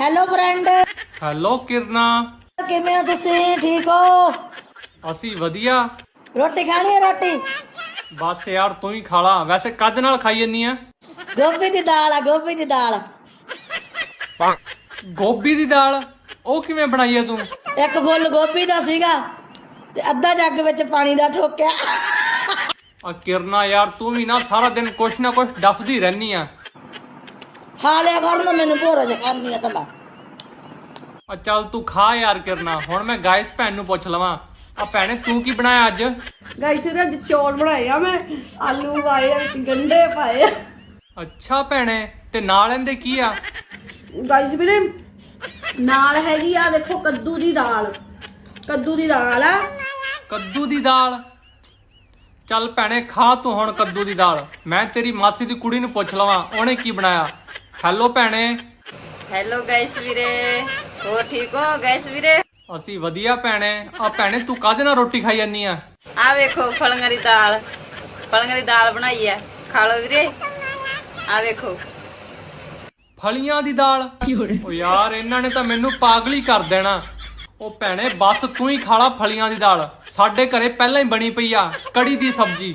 Hello friend hello ਕਿਰਨਾ ਕਿਵੇਂ ਹੋ ਤੁਸੀਂ? ਠੀਕ ਹੋ? ਅਸੀਂ ਵਧੀਆ। ਰੋਟੀ ਖਾਣੀ ਹੈ ਰੋਟੀ? ਬਸ ਯਾਰ ਤੂੰ ਹੀ ਖਾ ਲਾ। ਵੈਸੇ ਕੱਦ ਨਾਲ ਖਾਈ ਜੰਨੀ ਆ? ਗੋਭੀ ਦੀ ਦਾਲ ਆ ਗੋਭੀ ਦੀ ਦਾਲ। ਗੋਭੀ ਦੀ ਦਾਲ? ਉਹ ਕਿਵੇਂ ਬਣਾਈ ਆ ਤੂੰ? ਇੱਕ ਫੁੱਲ ਗੋਭੀ ਦਾ ਸੀਗਾ ਤੇ ਅੱਧਾ ਜੱਗ ਵਿੱਚ ਪਾਣੀ ਦਾ ਠੋਕਿਆ। ਆ ਕਿਰਨਾ ਯਾਰ ਤੂੰ ਵੀ ਨਾ ਸਾਰਾ ਦਿਨ ਕੁਛ ਨਾ ਕੁਛ ਡਫਦੀ ਰਹਿਨੀ ਆ। ਖਾ ਲਿਆ ਕਰ ਨਾ ਮੈਨੂੰ ਭੋਰਾ ਜਿਹਾ ਕਰਨੀ ਆ ਤਲਾ ਆ ਚੱਲ ਤੂੰ ਖਾ ਯਾਰ ਕਿਰਨਾ ਹੁਣ ਮੈਂ ਗਾਇਸ ਭੈਣ ਨੂੰ ਪੁੱਛ ਲਵਾਂ। ਆ ਭੈਣੇ ਤੂੰ ਕੀ ਬਣਾਇਆ ਅੱਜ? ਗਾਈਸ ਇਹਦੇ ਅੱਜ ਚੌਲ ਬਣਾਏ ਆ ਮੈਂ। ਆਲੂ ਪਾਏ ਆ ਵਿੱਚ ਗੰਢੇ ਪਾਏ ਆ। ਅੱਛਾ ਭੈਣੇ ਤੇ ਨਾਲ ਇਹਦੇ ਕੀ ਆ? ਗਾਈਸ ਵੀਰੇ ਨਾਲ ਹੈਗੀ ਆ ਦੇਖੋ ਕੱਦੂ ਦੀ ਦਾਲ। ਕੱਦੂ ਦੀ ਦਾਲ ਆ। ਕੱਦੂ ਦੀ ਦਾਲ? ਚੱਲ ਭੈਣੇ ਖਾ ਤੂੰ ਹੁਣ ਕੱਦੂ ਦੀ ਦਾਲ। ਮੈਂ ਤੇਰੀ ਮਾਸੀ ਦੀ ਕੁੜੀ ਨੂੰ ਪੁੱਛ ਲਵਾਂ ਉਹਨੇ ਕੀ ਬਣਾਇਆ? ਹੈਲੋ ਭੈਣੇ। ਹੈਲੋ ਗੈਸ ਵੀਰੇ। ਹੋਰ ਠੀਕ ਹੋ ਗੈਸ ਵੀਰੇ? ਅਸੀਂ ਵਧੀਆ ਭੈਣੇ। ਆ ਭੈਣੇ ਤੂੰ ਕਾਹਦੇ ਨਾਲ ਰੋਟੀ ਖਾਈ ਜਾਨੀ ਆ? ਆ ਵੇਖੋ ਫਲੀਆਂ ਦੀ ਦਾਲ। ਫਲੀਆਂ ਦੀ ਦਾਲ ਬਣਾਈ ਹੈ ਖਾ ਲਓ ਵੀਰੇ। ਆ ਵੇਖੋ। ਫਲੀਆਂ ਦੀ ਦਾਲ? ਓ ਯਾਰ ਇਹਨਾਂ ਨੇ ਤਾਂ ਮੈਨੂੰ ਪਾਗਲ ਹੀ ਕਰ ਦੇਣਾ। ਉਹ ਭੈਣੇ ਬਸ ਤੂੰ ਹੀ ਖਾ ਲਾ ਫਲੀਆਂ ਦੀ ਦਾਲ। ਸਾਡੇ ਘਰੇ ਪਹਿਲਾਂ ਹੀ ਬਣੀ ਪਈ ਆ ਕੜੀ ਦੀ ਸਬਜ਼ੀ।